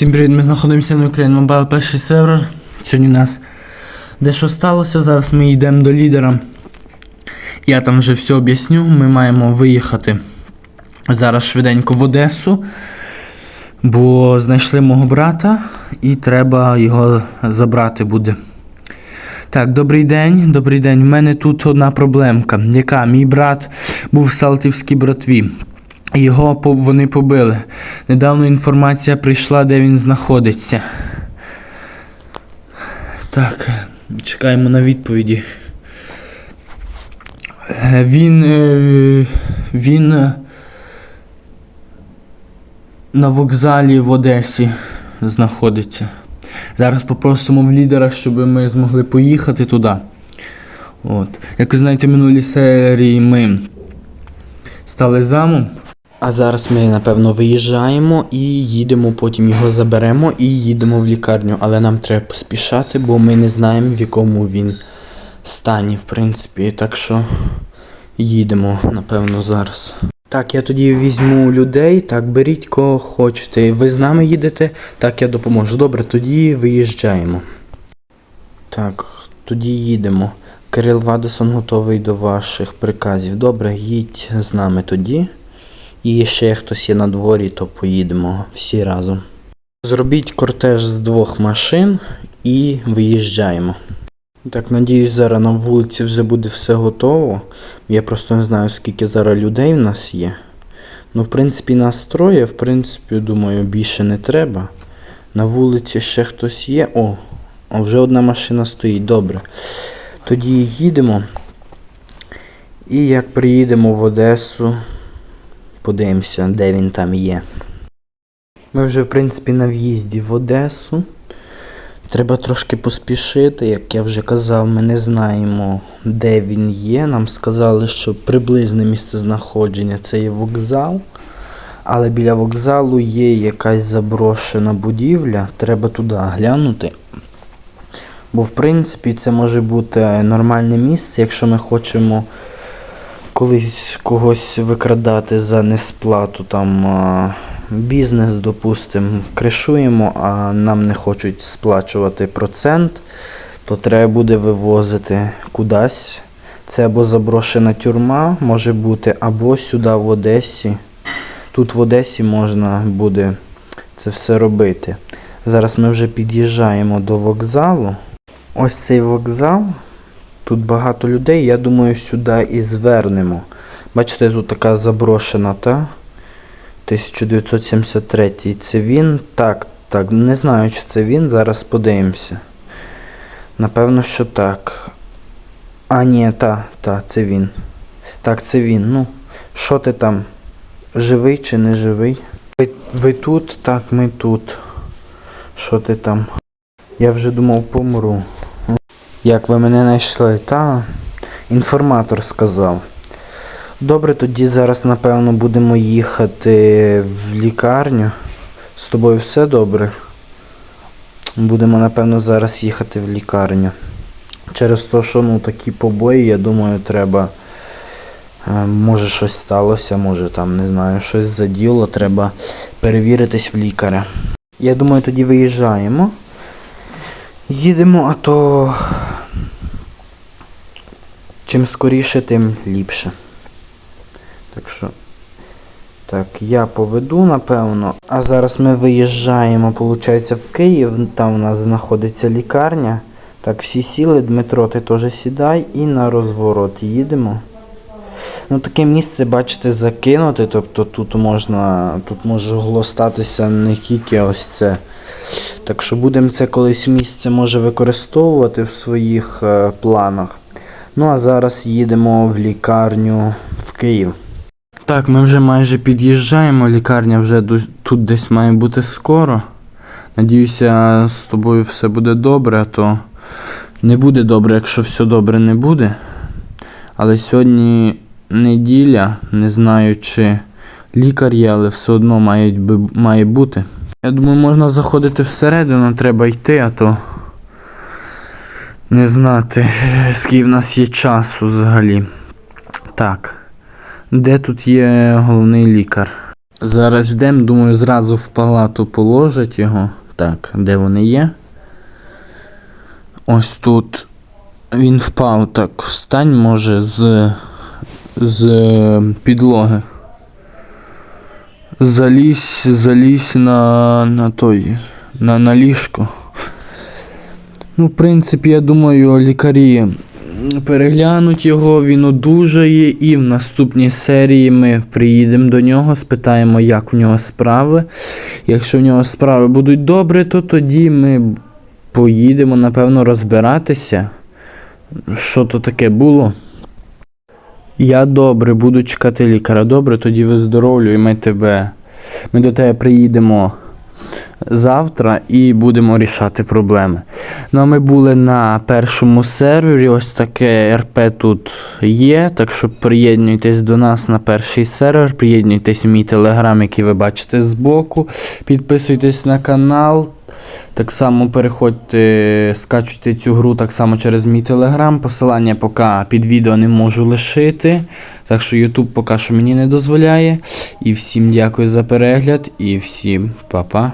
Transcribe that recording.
Всім привіт, ми знаходимося на Ukraine Mobile перший сервер. Сьогодні у нас дещо сталося. Зараз ми йдемо до лідера. Я там вже все об'ясню. Ми маємо виїхати зараз швиденько в Одесу, бо знайшли мого брата і треба його забрати буде. Так, добрий день, добрий день. У мене тут одна проблемка. Яка? Мій брат був в Салтівській братві. Його вони побили. Недавно інформація прийшла, де він знаходиться. Так, чекаємо на відповіді. Е, Він. е, Він. На вокзалі в Одесі знаходиться. Зараз попросимо в лідера, щоб ми змогли поїхати туди. От. Як ви знаєте, в минулій серії ми стали замом. А зараз ми, напевно, виїжджаємо і їдемо, потім його заберемо і їдемо в лікарню. Але нам треба поспішати, бо ми не знаємо, в якому він стані, в принципі. Так що їдемо, напевно, зараз. Так, я тоді візьму людей, так, беріть кого хочете. Ви з нами їдете, так я допоможу. Добре, тоді виїжджаємо. Так, тоді їдемо. Кирил Вадисон готовий до ваших приказів. Добре, їдь з нами тоді. І ще хтось є на дворі, то поїдемо всі разом. Зробіть кортеж з двох машин і виїжджаємо. Так, надіюсь, зараз на вулиці вже буде все готово. Я просто не знаю, скільки зараз людей в нас є. Ну, в принципі, нас троє, в принципі, думаю, більше не треба. На вулиці ще хтось є. О, вже одна машина стоїть, добре. Тоді їдемо. І як приїдемо в Одесу, Подивимося, де він там є. Ми вже, в принципі, на в'їзді в Одесу. Треба трошки поспішити, як я вже казав, ми не знаємо, де він є. Нам сказали, що приблизне місце знаходження це є вокзал. Але біля вокзалу є якась заброшена будівля, треба туди глянути. Бо, в принципі, це може бути нормальне місце, якщо ми хочемо колись когось викрадати за несплату там бізнес, допустимо, кришуємо, а нам не хочуть сплачувати процент, то треба буде вивозити кудись. Це або заброшена тюрма може бути, або сюди в Одесі. Тут в Одесі можна буде це все робити. Зараз ми вже під'їжджаємо до вокзалу. Ось цей вокзал. Тут багато людей, я думаю, сюди і звернемо. Бачите, тут така заброшена, та? 1973. Це він? Так, так, не знаю, чи це він. Зараз подивимося. Напевно, що так. А, ні, та, та, це він. Так, це він. Ну, що ти там? Живий чи не живий? Ви, ви тут? Так, ми тут. Що ти там? Я вже думав, помру. Як ви мене знайшли? Та інформатор сказав. Добре, тоді зараз, напевно, будемо їхати в лікарню. З тобою все добре. Будемо, напевно, зараз їхати в лікарню. Через те, що ну, такі побої, я думаю, треба. е, Може щось сталося, може там, не знаю, щось заділо, треба перевіритись в лікаря. Я думаю, тоді виїжджаємо. Їдемо, а то чим скоріше, тим ліпше. Так що. Так, я поведу, напевно. А зараз ми виїжджаємо, виходить, в Київ. Там у нас знаходиться лікарня. Так, всі сіли, Дмитро, ти теж сідай і на розворот їдемо. Ну, таке місце, бачите, закинути, тобто тут можна, тут може могло статися не тільки ось це. Так що будемо це колись місце може використовувати в своїх е, планах. Ну а зараз їдемо в лікарню в Київ. Так, ми вже майже під'їжджаємо, лікарня вже тут десь має бути скоро. Надіюся, з тобою все буде добре, а то не буде добре, якщо все добре не буде. Але сьогодні неділя, не знаю, чи лікар є, але все одно має, має бути. Я думаю, можна заходити всередину, треба йти, а то не знати, скільки в нас є часу взагалі. Так. Де тут є головний лікар? Зараз ждем, думаю, зразу в палату положать його. Так, де вони є? Ось тут. Він впав так. Встань, може, з. з підлоги. Залізь, залізь на, на той. На, на ліжко. Ну, в принципі, я думаю, лікарі переглянуть його, він одужає, і в наступній серії ми приїдемо до нього, спитаємо, як в нього справи. Якщо в нього справи будуть добре, то тоді ми поїдемо, напевно, розбиратися, що то таке було. Я добре, буду чекати лікаря. Добре, тоді виздоровлю, і ми тебе. Ми до тебе приїдемо завтра і будемо рішати проблеми. Ну, а ми були на першому сервері. Ось таке РП тут є. Так що приєднуйтесь до нас на перший сервер, приєднуйтесь у мій телеграм, який ви бачите збоку. Підписуйтесь на канал. Так само переходьте, скачуйте цю гру так само через мій телеграм. Посилання поки під відео не можу лишити. Так що YouTube поки що мені не дозволяє. І всім дякую за перегляд і всім па-па.